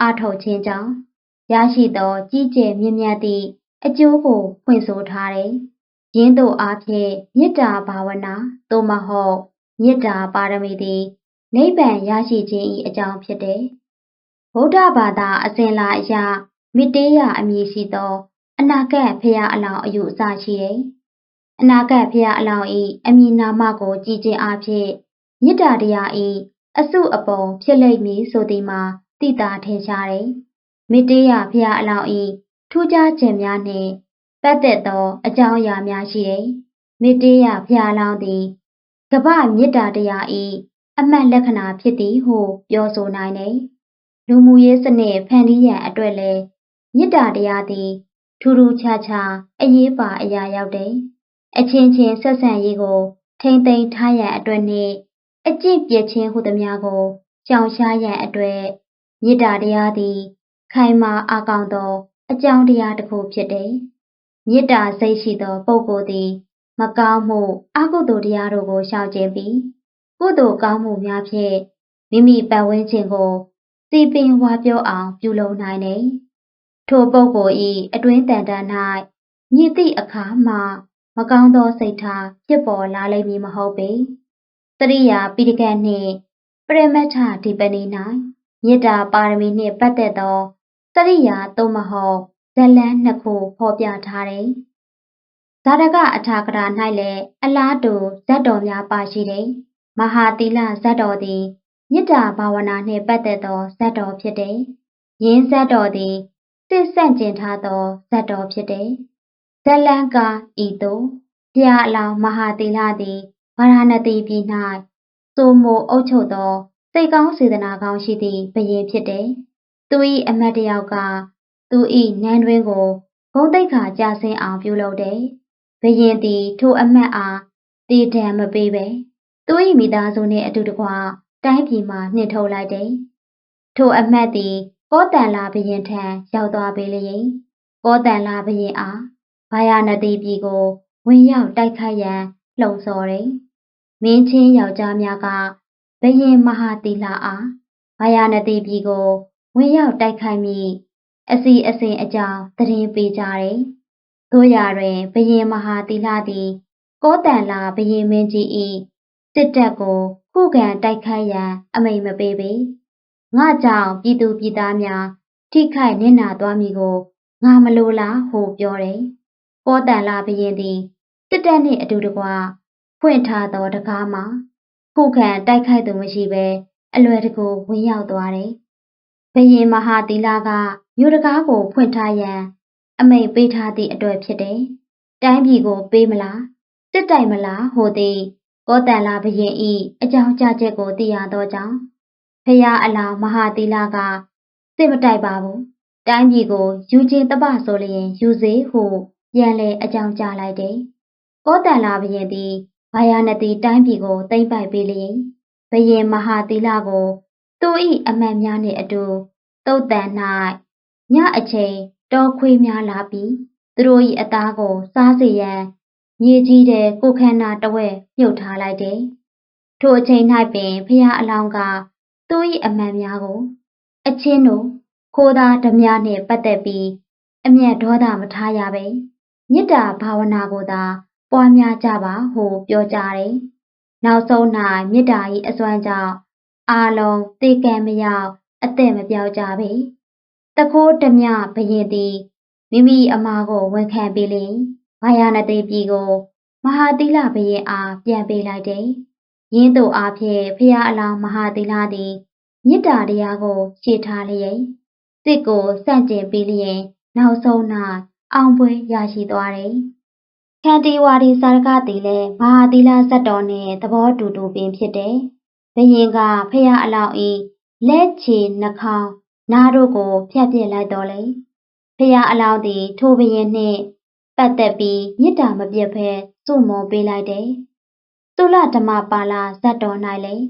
အားထုတ်ခြင်းကြောင့်ရရှိသောကြီးကျယ်မြင့်မြတ်သည့်အကျိုးကိုဖွင့်ဆိုထားတယ်။ယင်းတို့အားဖြင့်မေတ္တာဘာဝနာသို့မဟုတ်မေတ္တာပါရမီသည်နိဗ္ဗာန်ရရှိခြင်း၏အကြောင်းဖြစ်တယ်။ဗုဒ္ဓဘာသာအစဉ်လာအရမိတေးရအမည်ရှိသော အနာဂတ်ဖရာအလောင်းအယူအဆရှိတယ်။အနာဂတ်ဖရာအလောင်း၏အမည်နာမကိုကြည်ခြင်းအဖြစ်မေတ္တာတရား၏အစုအပုံဖြစ်လိမ့်မည်ဆိုသည်မှာ သိတာထင်ရှားတယ်။မေတ္တေးရဖရာအလောင်း၏ထူးခြားခြင်းများနှင့်ပတ်သက်သောအကြောင်းအရာများရှိတယ်။မေတ္တေးရဖရာအလောင်းသည်ကပ္ပမေတ္တာတရား၏အမှတ်လက္ခဏာဖြစ်သည်ဟုပြောဆိုနိုင်တယ်။လူမှုရေးစနစ်ဖန်တီးရန်အတွက်လည်းမေတ္တာတရားသည်ထူးထူးခြားခြားအရေးပါအရာရောက်တယ်။အချင်းချင်းဆက်ဆံရေးကို ထိမ့်သိမ်းထားရန်အတွက်နှင့်အကျင့်ပြည့်ခြင်းဟုသည်များကိုရှောင်ရှားရန်အတွက် မေတ္တာတရားသည် ခိုင်မာအားကောင်းသော အကြောင်းတရားတစ်ခုဖြစ်တယ်။မေတ္တာစိတ်ရှိသောပုဂ္ဂိုလ်သည် မကောင်းမှုအကုသိုလ်တရားတို့ကိုရှောင်ကျဉ်ပြီးကုသိုလ်ကောင်းမှုများဖြင့်မိမိပတ်ဝန်းကျင်ကိုစီပင်ဝါပြောအောင်ပြုလုပ်နိုင်တယ်။ထိုပုဂ္ဂိုလ်၏အတွင်းတန်တန်၌မြင့်သည့်အခါမှမကောင်းသောစိတ်ထားဖြစ်ပေါ်လာလိမ့်မည်မဟုတ်ပေ။တရိယာပိဋကတ်နှင့်ပရမတ္ထဒီပနိ၌ မေတ္တာပါရမီနှင့်ပတ်သက်သောတရိယာသို့မဟုတ်ဇလန်းနှစ်ခုဖော်ပြထားတယ်။ဇာတကအထာကရာ၌လည်းအလားတူဇတ်တော်များပါရှိတယ်။မဟာတိလဇတ်တော်သည်မေတ္တာဘာဝနာနှင့်ပတ်သက်သောဇတ်တော်ဖြစ်တယ်။ယင်းဇတ်တော်သည်စစ်ဆန့်ကျင်ထားသောဇတ်တော်ဖြစ်တယ်။ဇလန်းကဤသို့တရားအလောင်းမဟာတိလသည်ဗာရာဏသီပြည်၌စိုးမိုးအုပ်ချုပ်သော စိတ်ကောင်းစေတနာကောင်းရှိသည့်ဘုရင်ဖြစ်တယ်။သူ၏အမတ်တယောက်ကသူ၏နန်းတွင်ကိုဘုံတိတ်ခါကြဆင်းအောင်ပြုလုပ်တယ်။ဘုရင်သည်ထိုအမတ်အားတည်တံမပေးပဲသူ၏မိသားစုနှင့်အတူတကွတိုင်းပြည်မှနှင်ထုတ်လိုက်တယ်။ထိုအမတ်သည်ကောတန်လာဘုရင်ထံရောက်သွားပေလျင်ကောတန်လာဘုရင်အားဘာယာနတိပြည်ကိုဝင်ရောက်တိုက်ခိုက်ရန်လှုံ့ဆော်တယ်။မင်းချင်းယောက်ျားများက ဘယင်မဟာတိလအားဘာယာနတိပြည်ကိုဝင်ရောက်တိုက်ခိုက်မိအစီအစဉ်အကြောင်းသတင်းပေးကြတယ်။တို့ရတွင်ဘယင်မဟာတိလသည်ကောတန်လာဘယင်မင်းကြီး၏စစ်တပ်ကိုခုခံတိုက်ခိုက်ရန်အမိန့်မပေးပေ။ငါကြောင့်ပြည်သူပြည်သားများထိခိုက်နစ်နာသွားမည်ကိုငါမလိုလားဟုပြောတယ်။ကောတန်လာဘယင်သည်စစ်တပ်နှင့်အတူတကွဖွင့်ထားသောတကားမှာ ခုခံတိုက်ခိုက်သူမရှိဘဲအလွယ်တကူဝင်ရောက်သွားတယ်။ဘယင်မဟာသီလကမြို့တကားကိုဖွင့်ထားရန် အမိန့်ပေးထားသည့်အတွက်ဖြစ်တယ်။တိုင်းပြည်ကိုပေးမလားစစ်တိုင်မလားဟိုသည်ကောတန်လာဘယင်ဤအကြောင်းကြားချက်ကိုသိရသောကြောင့်ဖရာအလောင်းမဟာသီလကစစ်မတိုက်ပါဘူး။တိုင်းပြည်ကိုယူခြင်းတပဆိုလျင်ယူစေဟုပြန်လဲအကြောင်းကြားလိုက်တယ်။ကောတန်လာဘယင်သည် ဘာယာနတိတိုင်းပြည်ကိုသိမ့်ပိုက်ပေးလျင်ဘယင်မဟာသီလကိုသူ၏အမှန်များနှင့်အတူတုတ်တန်၌ညအချိန်တောခွေးများလာပြီးသူတို့၏အသားကို စားစေရန်မြေကြီးတဲ့ကိုခန္ဓာတဝက်မြုပ်ထားလိုက်တယ်။ထိုအချိန်၌ပင်ဖះအလောင်းကသူ၏အမှန်များကို အချင်းတို့ခိုးသားဓမြနှင့်ပတ်သက်ပြီး အမျက်ဒေါသမထားရပဲမေတ္တာဘာဝနာကိုသာ ပွားများကြပါဟုပြောကြတယ်။နောက်ဆုံး၌မေတ္တာ၏အစွမ်းကြောင့်အာလုံးသေကံမရောက်အသက်မပြောက်ကြပေ။တခိုးဓမြဘရင်သည်မိမိအမားကိုဝန်ခံပြီးလျင်ဘာယာနတိပြည်ကို မဟာသီလဘရင်အားပြန်ပေးလိုက်တယ်။ရင်းတို့အားဖြင့်ဖရာအလောင်းမဟာသီလသည်မေတ္တာတရားကိုရှေ့ထားလျက်စစ်ကိုစန့်ကျင်ပြီးလျင် နောက်ဆုံး၌အောင်ပွဲရရှိသွားတယ်။ ခန္တီဝါဒီစာရကသည်လည်းမဟာသီလဇတ်တော်နှင့်သဘောတူတူပင်ဖြစ်တယ်။ဘယင်ကဖရာအလောင်းဤလက်ချေနှာခေါင်းနားတို့ကိုဖြတ်ပြစ်လိုက်တော်လေ။ဖရာအလောင်းသည်ထိုဘယင်နှင့်ပတ်သက်ပြီးမေတ္တာမပြတ်ဘဲစုမွန်ပေးလိုက်တယ်။သုလဓမ္မပါလာဇတ်တော်၌လည်း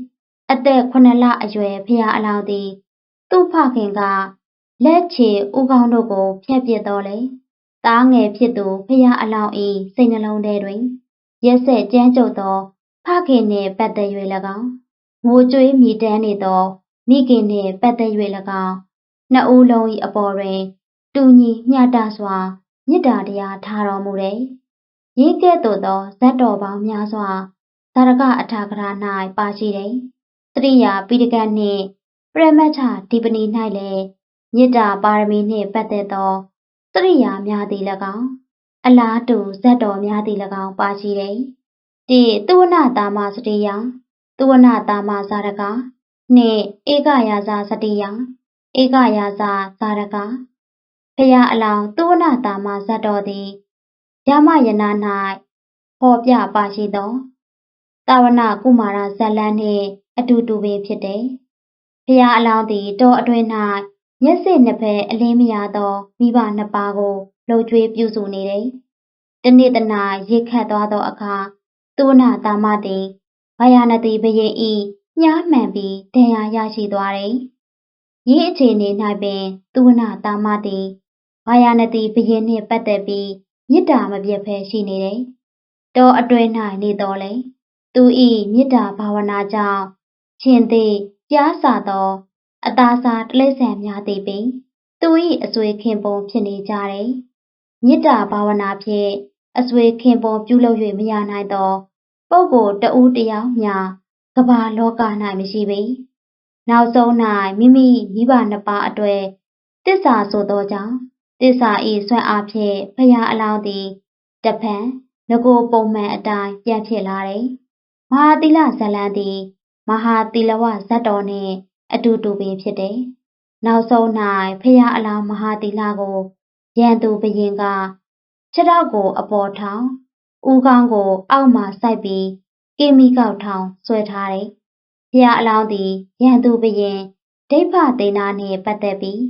အသက်9လအရွယ်ဖရာအလောင်းသည်သူ့ဖခင်ကလက်ချေဥကောင်းတို့ကိုဖျက်ပစ်တော်လေ။ သားငယ်ဖြစ်သူဖရာအလောင်း၏စိတ်နှလုံးထဲတွင်ရက်ဆက်ကြမ်းကြုတ်သောဖခင်နှင့်ပတ်သက်၍၎င်းငိုကြွေးမိတမ်းနေသောမိခင်နှင့်ပတ်သက်၍၎င်းနှစ်ဦးလုံး၏အပေါ်တွင် တူညီမျှတစွာမေတ္တာတရားထားတော်မူတယ်။ရင်းကဲ့သို့သောဇတ်တော်ပေါင်းများစွာသာရကအထာကရာ၌ပါရှိတယ်။တရိယာပိဋကတ်နှင့်ပရမတ္ထဒီပဏီ၌လည်းမေတ္တာပါရမီနှင့်ပတ်သက်သော တရိယာများသည်၎င်းအလားတူဇတ်တော်များသည်၎င်းပါရှိတယ်။တိသုဝနာတာမစတိယသုဝနာတာမဇာရကနှင့်ဧကယာဇာစတိယဧကယာဇာဇာရကဖရာအလောင်းသုဝနာတာမဇတ်တော်သည်ယမယနာ၌ဟောပြပါရှိသောတာဝနာကုမာရဇလန်းနှင့်အတူတူပင်ဖြစ်တယ်။ဖရာအလောင်းသည်တောအတွင်း၌ မျက်စိနှစ်ဖက်အလင်းမရသောမိဘနှစ်ပါးကိုလှုပ်ကြွေးပြုစုနေတယ်။တနေ့တနာရစ်ခတ်သွားသောအခါသုဝနာတာမသည်ဗယာနတိဘရင်ဤညားမှန်ပြီးဒဏ်ရာရရှိသွားတယ်။ဤအခြေအနေ၌ပင်သုဝနာတာမသည်ဗယာနတိဘရင်နှင့်ပတ်သက်ပြီးမေတ္တာမပြတ်ဖဲရှိနေတယ်။တောအတွင်း၌နေတော်လေသူဤမေတ္တာဘာဝနာကြောင့်ရှင်သည်ကြားစာသော အသားစားတလိษံများသည်ပင်သူ၏အဆွေခင်ပုံဖြစ်နေကြတယ်။မေတ္တာဘာဝနာဖြင့်အဆွေခင်ပုံပြုလုပ်၍မရနိုင်သောပုဂ္ဂိုလ်တဦးတယောက်မျှကမ္ဘာလောက၌မရှိပေ။နောက်ဆုံး၌မိမိမိဘနှစ်ပါးအတွေ့တစ္ဆာဆိုသောကြောင့်တစ္ဆာဤဆွမ်းအားဖြင့်ဖရာအလောင်းသည်တဖန်ငကိုပုံမှန်အတိုင်းပြန်ဖြစ်လာတယ်။မဟာသီလဇလံသည် မဟာသီလဝဇတ်တော်နှင့် အတူတူပင်ဖြစ်တယ်။နောက်ဆုံး၌ဖရာအလောင်းမဟာသီလကိုရန်သူဘရင်ကခြေထောက်ကိုအပေါ်ထောင်ဦးခေါင်းကိုအောက်မှစိုက်ပြီးကီမီကောက်ထောင်ဆွဲထားတယ်။ဖရာအလောင်းသည်ရန်သူဘရင်ဒိဋ္ဌသိနာနှင့်ပတ်သက်ပြီး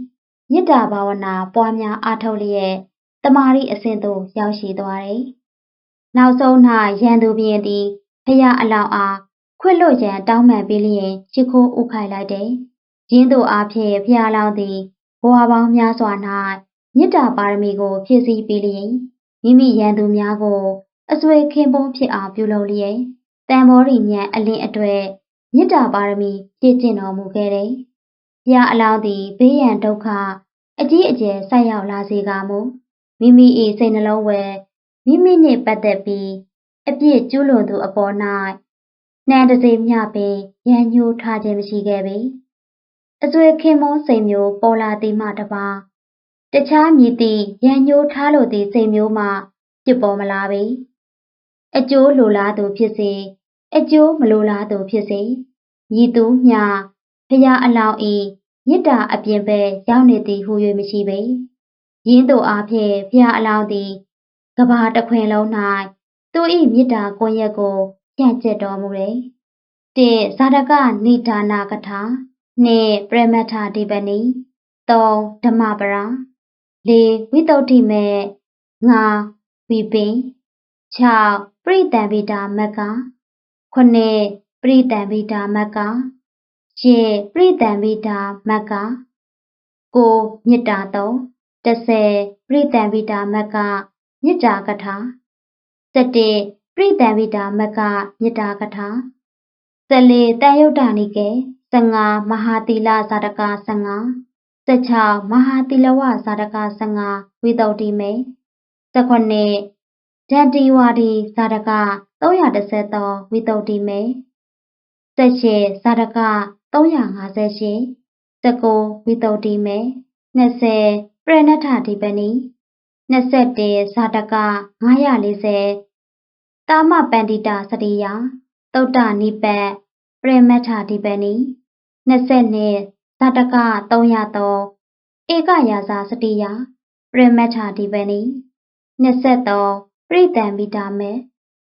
မေတ္တာဘာဝနာပွားများအားထုတ်လျက်တမာရီအစဉ်သို့ရောက်ရှိသွားတယ်။နောက်ဆုံး၌ရန်သူဘရင်သည်ဖရာအလောင်းအား ခွင့်လွတ်ရန်တောင်းပန်ပြီးလျင်ချစ်ခိုးဥခိုက်လိုက်တယ်။ရင်းတို့အားဖြင့်ဖရာလောင်းသည်ဘဝပေါင်းများစွာ၌မေတ္တာပါရမီကိုဖြည့်ဆည်းပြီးလျင်မိမိရန်သူများကိုအစွေခင်ပွန်းဖြစ်အောင်ပြုလုပ်လျက်တန်ဘောရီညံအလင်းအတွေ့မေတ္တာပါရမီပြည့်ကျင့်တော်မူခဲ့တယ်။ဘုရားအလောင်းသည်ဘေးရန်ဒုက္ခအကြီးအကျယ်ဆိုက်ရောက်လာစေကမူမိမိ၏စိတ်နှလုံးဝယ်မိမိနှင့်ပတ်သက်ပြီးအပြစ်ကျူးလွန်သူအပေါ်၌ နှံတစေမျှပင်ရန်ညှိုးထားခြင်းမရှိခဲ့ပေ။အစွေခင်မောစိတ်မျိုးပေါ်လာသည်မှတပါတခြားမည်သည့်ရန်ညှိုးထားလိုသည့်စိတ်မျိုးမှဖြစ်ပေါ်မလာပေ။အကျိုးလိုလားသူဖြစ်စေအကျိုးမလိုလားသူဖြစ်စေမြည်သူမျှဖရာအလောင်းဤမေတ္တာအပြင်ဘက်ရောက်နေသည်ဟု၍မရှိပေ။ယင်းတို့အားဖြင့်ဖရာအလောင်းသည်ကဘာတခွင်လုံး၌သူ၏မေတ္တာကွန်ရက်ကို ဖြန့်ကျက်တော်မူတယ်။တေဇာတကနိဒါနာကထာနှင့်ပရမတ္ထဒီပနီ၃ဓမ္မပရာ၄ဝိတုဒ္ဓိမေ၅ဝိပင်၆ပရိတံဗိတာမကခုနှစ်ပရိတံဗိတာမကရှစ်ပရိတံဗိတာမကကိုမေတ္တာသုံး30ပရိတံဗိတာမကမေတ္တာကထာ17 ပရိတံဗိတာမကမေတ္တာကထာ14တန်ယုတ်တာနိကေ15မဟာတိလဇာတက15 16မဟာတိလဝဇာတက15ဝိတုဒ္ဓိမေ18ဒန္တိဝါဒီဇာတက330ဝိတုဒ္ဓိမေ18ဇာတက358 19ဝိတုဒ္ဓိမေ20ပရဏထဓိပနိ21ဇာတက940 တာမပန္တိတာစရိယာသုတ္တနိပတ်ပရမထဓိပနိ22ဇာတက303ဧကယာဇာစတိယပရမထဓိပနိ23ပရိတံဗိတာမေ